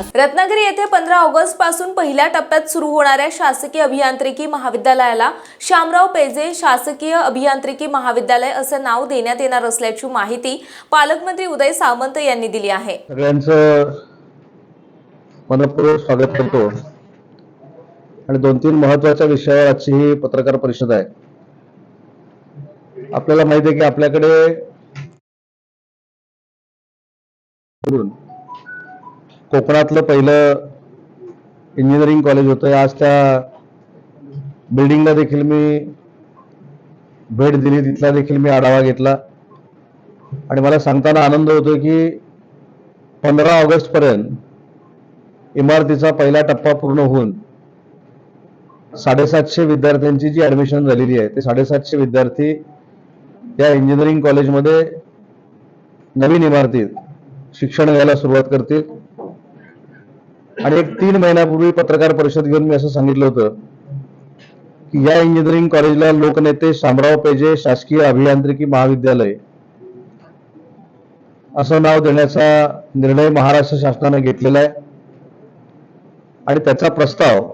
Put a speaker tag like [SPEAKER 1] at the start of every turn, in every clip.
[SPEAKER 1] विकास रत्नागिरी येथे पंधरा ऑगस्टपासून पहिल्या टप्प्यात सुरू होणाऱ्या शासकीय अभियांत्रिकी महाविद्यालयाला शामराव पेजे शासकीय अभियांत्रिकी महाविद्यालय असं नाव देण्यात येणार असल्याची माहिती पालकमंत्री उदय सामंत यांनी दिली आहे.
[SPEAKER 2] सगळ्यांचं मनपूर्वक स्वागत करतो. आणि दोन तीन महत्त्वाच्या विषयावर आजची ही पत्रकार परिषद आहे. आपल्याला माहिती आहे की आपल्याकडे कोकणातलं पहिलं इंजिनिअरिंग कॉलेज होतं. आज त्या बिल्डिंगला देखील मी भेट दिली. तिथला देखील मी आढावा घेतला. आणि मला सांगताना आनंद होतो की पंधरा ऑगस्टपर्यंत इमारतीचा पहिला टप्पा पूर्ण होऊन साडेसातशे विद्यार्थ्यांची जी ॲडमिशन झालेली आहे ते साडेसातशे विद्यार्थी या इंजिनिअरिंग कॉलेजमध्ये नवीन इमारतीत शिक्षण घ्यायला सुरुवात करतील. आणि एक तीन महिन्यापूर्वी पत्रकार परिषद घेऊन मी असं सांगितलं होतं की या इंजिनिअरिंग कॉलेजला लोकनेते शामराव पेजे शासकीय अभियांत्रिकी महाविद्यालय असं नाव देण्याचा निर्णय महाराष्ट्र शासनाने घेतलेला आहे. आणि त्याचा प्रस्ताव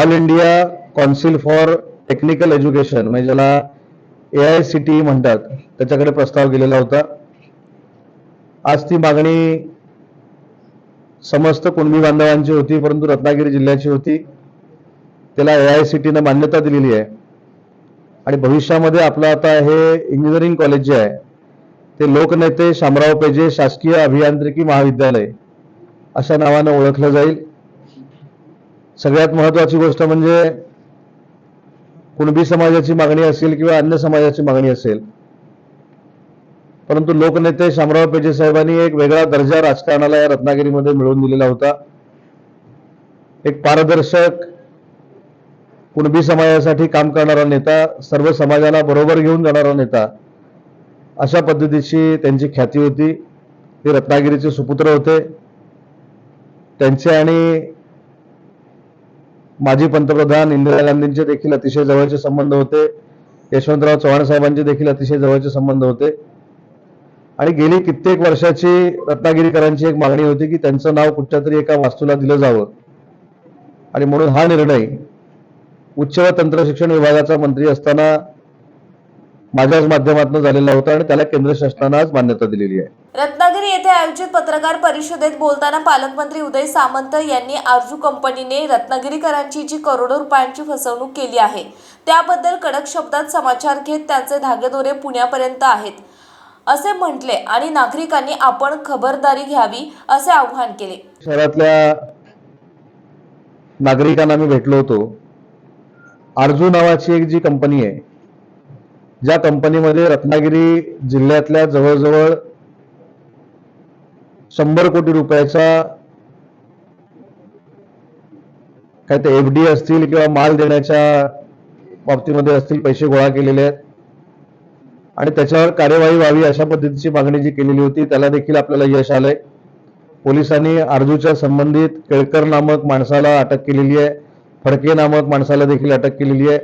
[SPEAKER 2] all India council for technical education म्हणजे ज्याला ए आय सी टी म्हणतात त्याच्याकडे प्रस्ताव गेलेला होता. आज ती मागणी समस्त कुणबी बांधवांची होती परंतु रत्नागिरी जिल्ह्याची होती. त्याला ए आय सी टीनं मान्यता दिलेली आहे. आणि भविष्यामध्ये आपलं आता हे इंजिनिअरिंग कॉलेज जे आहे ते लोकनेते शामराव पेजे शासकीय अभियांत्रिकी महाविद्यालय अशा नावानं ओळखलं जाईल. सगळ्यात महत्वाची गोष्ट म्हणजे कुणबी समाजाची मागणी असेल किंवा अन्य समाजाची मागणी असेल परंतु लोकनेते शामराव पेजे साहेबांनी एक वेगळा दर्जा राजकारणाला या रत्नागिरीमध्ये मिळवून दिलेला होता. एक पारदर्शक कुणबी समाजासाठी काम करणारा नेता सर्व समाजाला बरोबर घेऊन जाणारा नेता अशा पद्धतीची त्यांची ख्याती होती. ते रत्नागिरीचे सुपुत्र होते. त्यांचे आणि माजी पंतप्रधान इंदिरा गांधींचे देखील अतिशय जवळचे संबंध होते. यशवंतराव चव्हाण साहेबांचे देखील अतिशय जवळचे संबंध होते. आणि गेली कित्येक वर्षाची रत्नागिरीकरांची एक मागणी होती की त्यांचं नाव कुठच्या तरी एका वास्तूला दिलं जावं. आणि म्हणून हा निर्णय उच्च व तंत्रशिक्षण विभागाचा मंत्री असताना माझ्याच माध्यमातून झालेला होता आणि त्याला केंद्र शासनानं आज मान्यता दिलेली आहे.
[SPEAKER 1] रत्नागिरी येथे आयोजित पत्रकार परिषदेत बोलताना पालकमंत्री उदय सामंत यांनी आरजू कंपनीने रत्नागिरीकरांची जी करोडो रुपयांची फसवणूक केली आहे त्याबद्दल कडक शब्दात समाचार घेत त्यांचे धागेदोरे पुण्यापर्यंत आहेत. असे म्हटले आणि नागरिकांनी आपण खबरदारी घ्यावी असे आवाहन केले.
[SPEAKER 2] शहरातल्या नागरिकांना मी भेटलो होतो. आरजू नावाची एक जी कंपनी आहे ज्या कंपनीमध्ये रत्नागिरी जिल्ह्यातल्या जवळजवळ शंभर कोटी रुपयाचा काय ते एफ डी असतील किंवा माल देण्याच्या बाबतीमध्ये असतील पैसे गोळा केलेले आहेत. आणि त्याच्यावर कार्यवाही व्हावी अशा पद्धतीची मागणी जी केलेली होती त्याला देखील आपल्याला यश आलंय. पोलिसांनी आरजूच्या संबंधित केळकर नामक माणसाला अटक केलेली आहे. फडके नामक माणसाला देखील अटक केलेली आहे.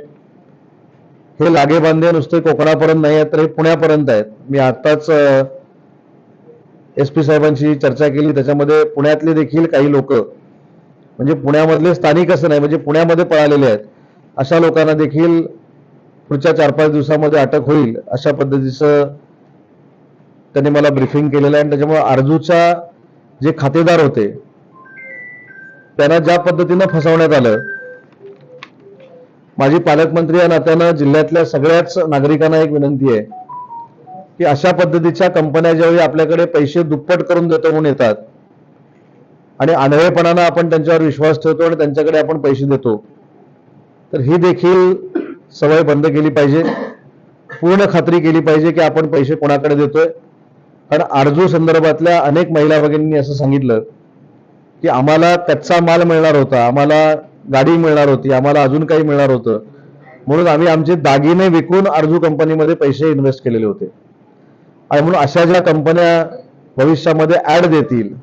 [SPEAKER 2] हे लागे बांधे नुसते कोकणापर्यंत नाही आहेत तर हे पुण्यापर्यंत आहेत. मी आत्ताच एस पी साहेबांशी चर्चा केली. त्याच्यामध्ये पुण्यातले देखील काही लोक म्हणजे पुण्यामधले स्थानिक असं नाही म्हणजे पुण्यामध्ये पळालेले आहेत. अशा लोकांना देखील पुढच्या चार पाच दिवसामध्ये अटक होईल अशा पद्धतीचं त्यांनी मला ब्रिफिंग केलेलं आहे. आणि त्याच्यामुळे आरजूचा जे खातेदार होते त्यांना ज्या पद्धतीनं फसवण्यात आलं माझी पालकमंत्री या नात्यानं जिल्ह्यातल्या सगळ्याच नागरिकांना एक विनंती आहे की अशा पद्धतीच्या कंपन्या ज्यावेळी आपल्याकडे पैसे दुप्पट करून देतो म्हणून येतात आणि आंधळेपणानं आपण त्यांच्यावर विश्वास ठेवतो आणि त्यांच्याकडे आपण पैसे देतो तर ही देखील सवय बंद केली पाहिजे. पूर्ण खात्री केली पाहिजे की आपण पैसे कोणाकडे देतोय. कारण आरजू संदर्भातल्या अनेक महिला भगिनींनी असं सांगितलं की आम्हाला कच्चा माल मिळणार होता आम्हाला गाडी मिळणार होती आम्हाला अजून काही मिळणार होतं. म्हणून आम्ही आमचे दागिने विकून आरजू कंपनीमध्ये पैसे इन्व्हेस्ट केलेले होते. आणि म्हणून अशा ज्या कंपन्या भविष्यामध्ये ऍड देतील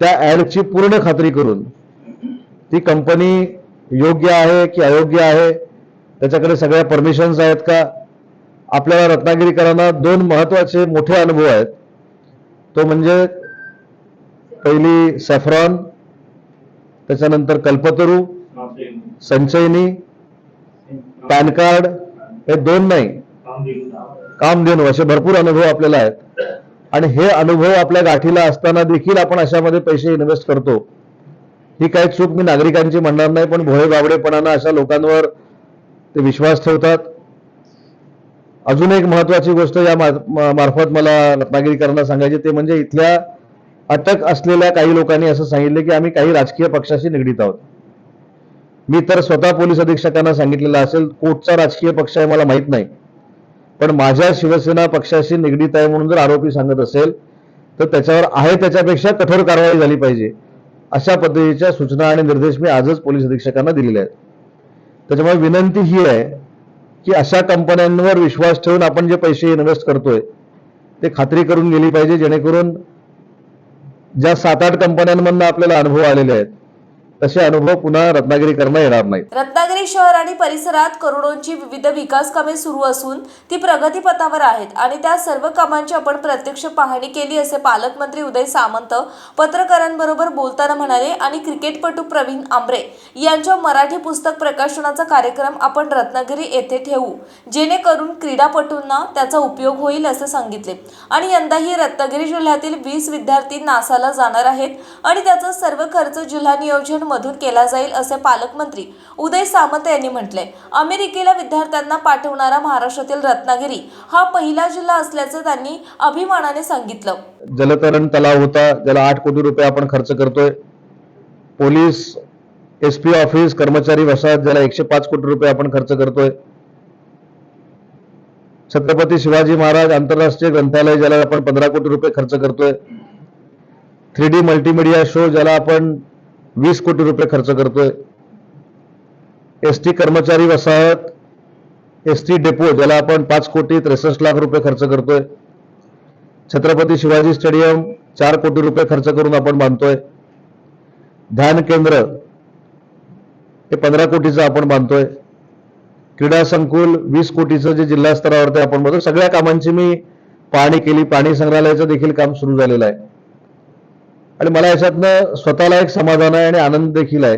[SPEAKER 2] त्या ऍडची पूर्ण खात्री करून ती कंपनी योग्य आहे की अयोग्य आहे त्याच्याकडे सगळ्या परमिशन्स आहेत का? आपल्याला रत्नागिरीकरांना दोन महत्त्वाचे मोठे अनुभव आहेत. तो म्हणजे पहिली सॅफ्रॉन त्याच्यानंतर कल्पतरू संचयनी पॅन कार्ड हे दोन नाही. कामधेनू असे भरपूर अनुभव आपल्याला आहेत. आणि हे अनुभव आपल्या गाठीला असताना देखील आपण अशामध्ये पैसे इन्व्हेस्ट करतो. ही काही चूक मी नागरिकांची म्हणणार नाही पण भोळे बावडेपणानं अशा लोकांवर ते विश्वास ठेवतात. अजून एक महत्त्वाची गोष्ट या मार्फत मला रत्नागिरीकरांना सांगायची ते म्हणजे इथल्या अटक असलेल्या काही लोकांनी असं सांगितलं की आम्ही काही राजकीय पक्षाशी निगडीत आहोत. मी तर स्वतः पोलीस अधीक्षकांना सांगितलेलं असेल कोटचा राजकीय पक्ष आहे मला माहीत नाही. पण माझ्या शिवसेना पक्षाशी निगडीत आहे म्हणून जर आरोपी सांगत असेल तर त्याच्यावर आहे त्याच्यापेक्षा कठोर कारवाई झाली पाहिजे. अशा पद्धतीच्या सूचना आणि निर्देश मी आजच पोलीस अधीक्षकांना दिलेले आहेत. त्याच्यामुळे विनंती ही आहे की अशा कंपन्यांवर विश्वास ठेवून आपण जे पैसे इन्व्हेस्ट करतोय ते खात्री करून गेली पाहिजे जेणेकरून ज्या सात आठ कंपन्यांमधनं आपल्याला अनुभव आलेले आहेत तसे अनुभव पुन्हा रत्नागिरीकरांना येणार नाही
[SPEAKER 1] रत्नागिरी शहर आणि परिसरात करोडोंची विविध विकास कामे सुरू असून ती प्रगतीपथावर आहेत आणि त्या सर्व कामांची आपण प्रत्यक्ष पाहणी केली असे पालकमंत्री उदय सामंत पत्रकारांबरोबर बोलताना म्हणाले आणि क्रिकेटपटू प्रवीण आंब्रे यांच्या मराठी पुस्तक प्रकाशनाचा कार्यक्रम आपण रत्नागिरी येथे ठेवू जेणेकरून क्रीडापटूंना त्याचा उपयोग होईल असे सांगितले. आणि यंदाही रत्नागिरी जिल्ह्यातील वीस विद्यार्थी नासाला जाणार आहेत आणि त्याचा सर्व खर्च जिल्हा नियोजन मधून केला जाईल असे पालकमंत्री उदय सामंत यांनी म्हटले. अमेरिकेला विद्यार्थ्यांना पाठवणारा महाराष्ट्रातील रत्नागिरी हा पहिला जिल्हा असल्याचं त्यांनी अभिमानाने सांगितलं.
[SPEAKER 2] जलतरण तलाव होता ज्याला आठ कोटी रुपये आपण खर्च करतोय. पोलीस एस पी ऑफिस कर्मचारी वसाहत ज्याला एकशे पाच कोटी रुपये आपण खर्च करतोय. छत्रपती शिवाजी महाराज आंतरराष्ट्रीय ग्रंथालय ज्याला आपण पंधरा कोटी रुपये खर्च करतोय. थ्री डी मल्टीमीडिया शो ज्याला आपण वीस कोटी रुपये खर्च करतोय. एस टी कर्मचारी वसाहत एस टी डेपो ज्याला आपण पाच कोटी त्रेसष्ट लाख रुपये खर्च करतोय. छत्रपती शिवाजी स्टेडियम चार कोटी रुपये खर्च करून आपण बांधतोय. ध्यान केंद्र हे पंधरा कोटीचं आपण बांधतोय. क्रीडा संकुल वीस कोटीचं जे जिल्हा स्तरावरती आपण बघतो सगळ्या कामांची मी पाहणी केली. पाणी संग्रहालयाचं देखील काम सुरू झालेलं आहे. आणि मला याच्यातनं स्वतःला एक समाधान आहे आणि आनंद देखील आहे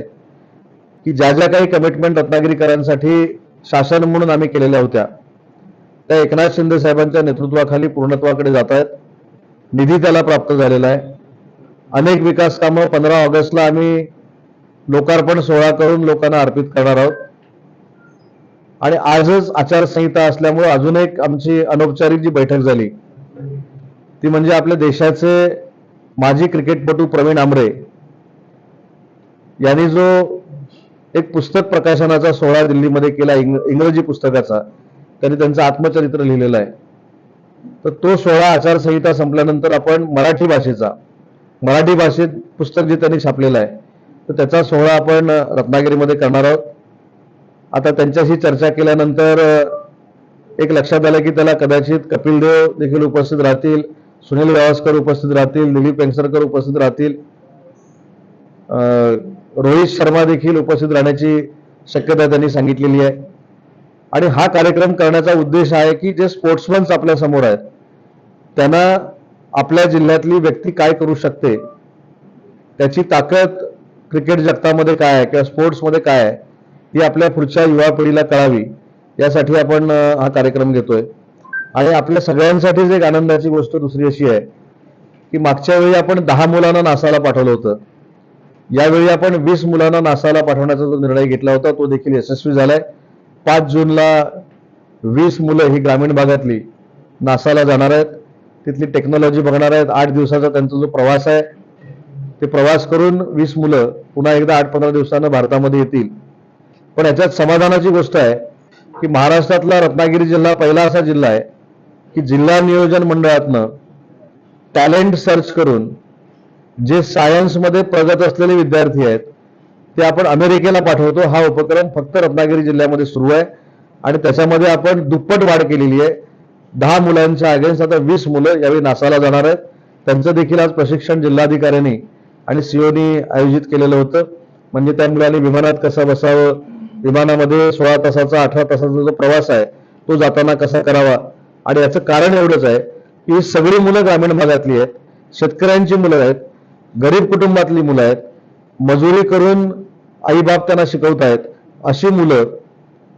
[SPEAKER 2] की ज्या ज्या काही कमिटमेंट रत्नागिरीकरांसाठी शासन म्हणून आम्ही केलेल्या होत्या त्या एकनाथ शिंदे साहेबांच्या नेतृत्वाखाली पूर्णत्वाकडे जात आहेत. निधी त्याला प्राप्त झालेला आहे. अनेक विकास कामं पंधरा ऑगस्टला आम्ही लोकार्पण सोहळा करून लोकांना अर्पित करणार आहोत. आणि आजच आचारसंहिता असल्यामुळे अजून एक आमची अनौपचारिक जी बैठक झाली ती म्हणजे आपल्या देशाचे माजी क्रिकेटपटू प्रवीण आमरे यांनी जो एक पुस्तक प्रकाशनाचा सोहळा दिल्लीमध्ये केला इंग- इंग्रजी पुस्तकाचा त्यांनी त्यांचं आत्मचरित्र लिहिलेलं आहे. तर तो सोहळा आचारसंहिता संपल्यानंतर आपण मराठी भाषेचा मराठी भाषेत पुस्तक जे त्यांनी छापलेलं आहे तर त्याचा सोहळा आपण रत्नागिरीमध्ये करणार आहोत. आता त्यांच्याशी चर्चा केल्यानंतर एक लक्षात आलं की त्याला कदाचित कपिल देव देखील उपस्थित राहतील. सुनील गावस्कर उपस्थित राहतील दिलीप वेंगसरकर उपस्थित राहतील. रोहित शर्मा देखील उपस्थित राहण्याची शक्यता त्यांनी सांगितलेली आहे. आणि हा कार्यक्रम करण्याचा उद्देश आहे की जे स्पोर्ट्समन्स आपल्यासमोर आहेत त्यांना आपल्या जिल्ह्यातली व्यक्ती काय करू शकते त्याची ताकद क्रिकेट जगतामध्ये काय आहे किंवा स्पोर्ट्समध्ये काय आहे ती आपल्या पुढच्या युवा पिढीला कळावी यासाठी आपण हा कार्यक्रम घेतोय. आणि आपल्या सगळ्यांसाठीच एक आनंदाची गोष्ट दुसरी अशी आहे की मागच्या वेळी आपण दहा मुलांना नासाला पाठवलं होतं. यावेळी आपण वीस मुलांना नासाला पाठवण्याचा जो निर्णय घेतला होता तो देखील यशस्वी झालाय. पाच जूनला वीस मुलं ही ग्रामीण भागातली नासाला जाणार आहेत. तिथली टेक्नॉलॉजी बघणार आहेत. आठ दिवसाचा त्यांचा जो प्रवास आहे ते प्रवास करून वीस मुलं पुन्हा एकदा आठ पंधरा दिवसानं भारतामध्ये येतील. पण याच्यात समाधानाची गोष्ट आहे की महाराष्ट्रातला रत्नागिरी जिल्हा पहिला असा जिल्हा आहे की जिल्हा नियोजन मंडळातनं टॅलेंट सर्च करून जे सायन्समध्ये प्रगत असलेले विद्यार्थी आहेत ते आपण अमेरिकेला पाठवतो. हा उपक्रम फक्त रत्नागिरी जिल्ह्यामध्ये सुरू आहे. आणि त्याच्यामध्ये आपण दुप्पट वाढ केलेली आहे. दहा मुलांच्या अगेन्स्ट आता वीस मुलं यावेळी नासाला जाणार आहेत. त्यांचं देखील आज प्रशिक्षण जिल्हाधिकाऱ्यांनी आणि सीओनी आयोजित केलेलं होतं. म्हणजे त्या मुलांनी विमानात कसं बसावं? विमानामध्ये सोळा तासाचा अठरा तासाचा जो प्रवास आहे तो जाताना कसा करावा? आणि याचं कारण एवढंच आहे की सगळी मुलं ग्रामीण भागातली आहेत शेतकऱ्यांची मुलं आहेत गरीब कुटुंबातली मुलं आहेत मजुरी करून आईबाप त्यांना शिकवत आहेत अशी मुलं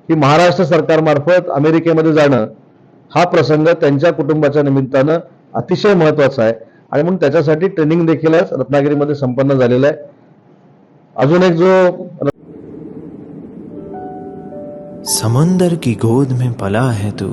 [SPEAKER 2] ही महाराष्ट्र सरकारमार्फत अमेरिकेमध्ये जाणं हा प्रसंग त्यांच्या कुटुंबाच्या निमित्तानं अतिशय महत्त्वाचा आहे. आणि म्हणून त्याच्यासाठी ट्रेनिंग देखील रत्नागिरीमध्ये संपन्न झालेलं आहे. अजून एक जो
[SPEAKER 3] समंदर की गोद में पला है तू।